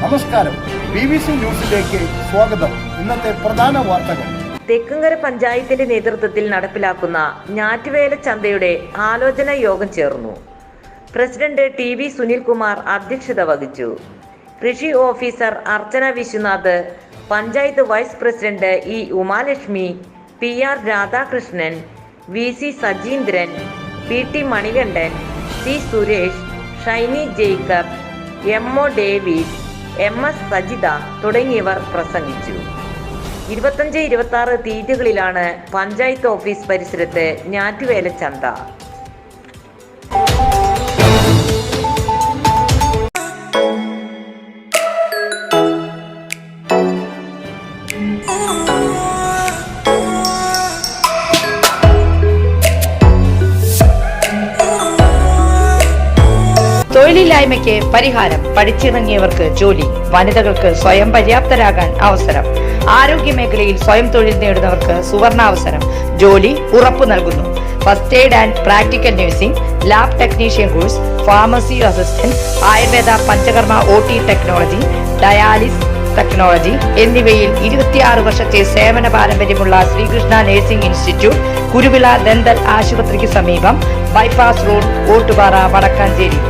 നമസ്കാരം. B B C ന്യൂസിലേക്ക് സ്വാഗതം. ഇന്നത്തെ പ്രധാന വാർത്തകൾ. തെക്കുംകര പഞ്ചായത്തിന്റെ നേതൃത്വത്തിൽ നടപ്പിലാക്കുന്ന ഞാറ്റുവേല ചന്തയുടെ ആലോചന യോഗം ചേർന്നു. പ്രസിഡന്റ് ടി വി സുനിൽകുമാർ അധ്യക്ഷത വഹിച്ചു. കൃഷി officer Archana Viswanath panchayat vice president E Umalakshmi P R Radhakrishnan V C Sajeendran P T Manikandan C Suresh Shiny Jacob M O David M S Sajitha തുടങ്ങിയവർ പ്രസംഗിച്ചു. ഇരുപത്തഞ്ച് ഇരുപത്തി ആറ് തീയതികളിലാണ് പഞ്ചായത്ത് ഓഫീസ് പരിസരത്ത് ഞാറ്റുവേല ചന്ത തൊഴിലില്ലായ്മയ്ക്ക് പരിഹാരം പഠിച്ചിറങ്ങിയവർക്ക് ജോലി വനിതകൾക്ക് സ്വയം പര്യാപ്തരാകാൻ അവസരം ആരോഗ്യ മേഖലയിൽ സ്വയം തൊഴിൽ നേടുന്നവർക്ക് സുവർണാവസരം ജോലി ഉറപ്പു നൽകുന്നു. First aid and practical nursing lab technician course pharmacy assistant Ayurveda Panchakarma O T technology dialysis technology എന്നിവയിൽ ഇരുപത്തിയാറ് വർഷത്തെ സേവന പാരമ്പര്യമുള്ള Sreekrishna nursing institute Kuruvila dental ആശുപത്രിക്ക് സമീപം ബൈപ്പാസ് റോഡ് ഓട്ടുപാറ വടക്കാഞ്ചേരി.